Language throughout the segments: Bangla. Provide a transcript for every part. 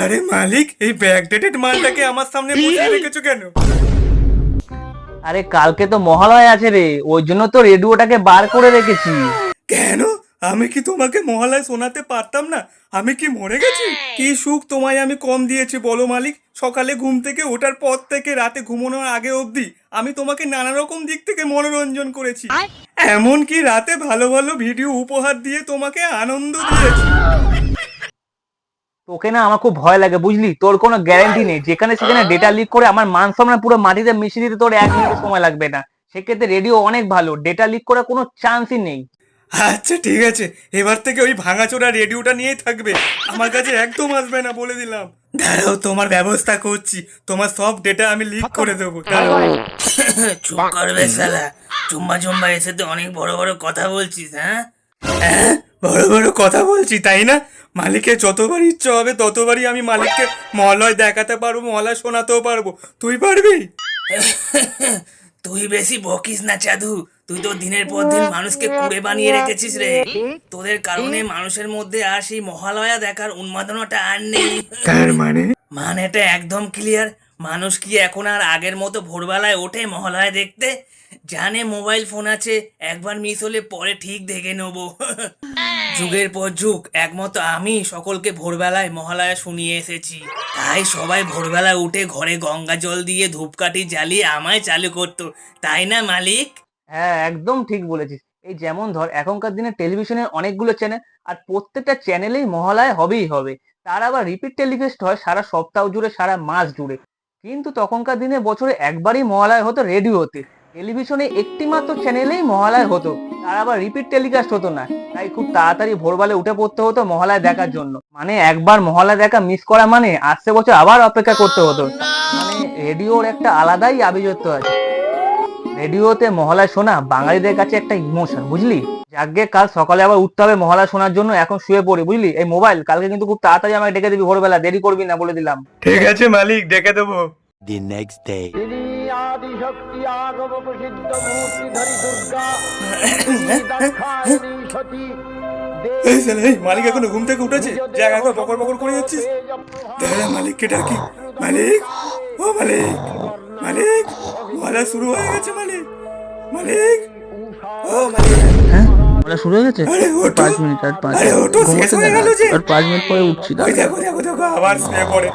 আরে মালিক এই ব্যাকডেটেড মালটাকে আমার সামনে বসিয়ে রেখেছো কেন? আরে কালকে তো মহালয় আছে রে ওই জন্য তো রেডিওটাকে বার করে রেখেছি। কেন? আমি কি তোমাকে মহালয় শোনাতে পারতাম না? আমি কি মরে গেছি? কি সুখ তোমায় আমি কম দিয়েছি বলো মালিক। সকালে ঘুম থেকে ওঠার পর থেকে রাতে ঘুমানোর আগে অবধি আমি তোমাকে নানা রকম দিক থেকে মনোরঞ্জন করেছি। এমনকি রাতে ভালো ভালো ভিডিও উপহার দিয়ে তোমাকে আনন্দ দিয়েছি। তোকে না আমার খুব ভয় লাগে, বুঝলি? তোর কোনো গ্যারান্টি নেই। যেখানে সেখানে ডেটা লিক করে আমার মান সম্মান পুরো মাটিতে মিশিয়ে দিতে তোর এক মিনিট সময় লাগবে না। সেক্ষেত্রে রেডিও অনেক ভালো। ডেটা লিক করার কোনো চান্সই নেই। আচ্ছা ঠিক আছে। এবার থেকে ওই ভাঙাচোরা রেডিওটা নিয়েই থাকবে। আমার কাছে একদম আসবে না বলে দিলাম। দাঁড়াও, তোমার ব্যবস্থা করছি। তোমার সব ডেটা আমি লিক করে দেবো। চুপ করবে শালা। চুম্বা চুম্বা এসে তো অনেক বড় বড় কথা বলছিস হ্যাঁ? হ্যাঁ? বড় বড় কথা বলছি তাই না? মালিকের যতবার ইচ্ছে হবে ততবারই আমি মালিককে মলয় দেখাতে পারব মলয় শোনাতেও পারব। তুই পারবি? তুই বেশি বকিস না চাদু। তুই তো দিনের পর দিন মানুষকে কুড়ে বানিয়ে রেখেছিস রে। তোদের কারণে মানুষের মধ্যে আর সেই মহালয়া দেখার উন্মাদনাটা আর নেই। তার মানে? মানেটা একদম ক্লিয়ার মানুষ কি এখন আর আগের মতো ভোরবেলায় ওঠে মহালয়া দেখতে? জানে মোবাইল ফোন আছে একবার মিস হলে পরে ঠিক দেখে নেব। যুগের পর যুগ একমত আমি সকলকে ভোরবেলায় মহালয়া শুনিয়ে এসেছি। তাই সবাই ভোরবেলায় উঠে ঘরে গঙ্গা জল দিয়ে ধূপকাঠি জ্বালিয়ে আমায় চালু করতো। তাই না, মালিক? হ্যাঁ একদম ঠিক বলেছিস। এই যেমন ধর, এখনকার দিনে টেলিভিশনের অনেকগুলো চ্যানেল আর প্রত্যেকটা চ্যানেলেই মহালয় হবেই হবে। তার আবার রিপিট টেলিকাস্ট হয় সারা সপ্তাহ জুড়ে, সারা মাস জুড়ে। কিন্তু তখনকার দিনে বছরে একবারই মহালয় হতো রেডিওতে টেলিভিশনে একটি মাত্র চ্যানেলেই মহালয় হতো। তার আবার রিপিট টেলিকাস্ট হতো না। তাই খুব তাড়াতাড়ি ভোরবেলা উঠে পড়তে হতো মহালয় দেখার জন্য। মানে একবার মহালয় দেখা মিস করা মানে আসছে বছর আবার অপেক্ষা করতে হতো। মানে রেডিওর একটা আলাদাই আভিজাত্য আছে। রেডিওতে মহালয় শোনা বাঙালিদের কাছে একটা ইমোশন বুঝলি? যাকে কাল সকালে আবার উঠতে হবে মহালয় শোনার জন্য এখন শুয়ে পড়ি বুঝলি? এই মোবাইল কালকে কিন্তু খুব তাড়াতাড়ি আমাকে ডেকে দিবি ভোরবেলা দেরি করবি না বলে দিলাম। ঠিক আছে মালিক ডেকে দেবো। The next. তিনি আদিশক্তি আগম প্রসিদ্ধ মূর্তিধারী দুর্গা দাক্ষায়ণী সতী এই শালা, এই মালিক এখনও ঘুম থেকে উঠেছে? যা একবার বকর বকর করে যাচ্ছিস। দাঁড়া মালিককে ডাকি মালিক ও মালিক মালিক বলা শুরু হয়ে গেছে মালিক মালিক ও মালিক। হ্যাঁ? শুরু হয়ে গেছে? পাঁচ মিনিট আর পাঁচ আরে হয়ে পাঁচ মিনিট পরে উঠছি দেখো দেখো দেখো আবার শুয়ে পড়ে।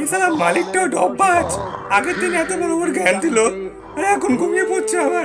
এই শালা মালিকটাও ডব্বাজ আগের দিন এত বড় বড় জ্ঞান দিল আর এখন ঘুমিয়ে পড়ছে আবার।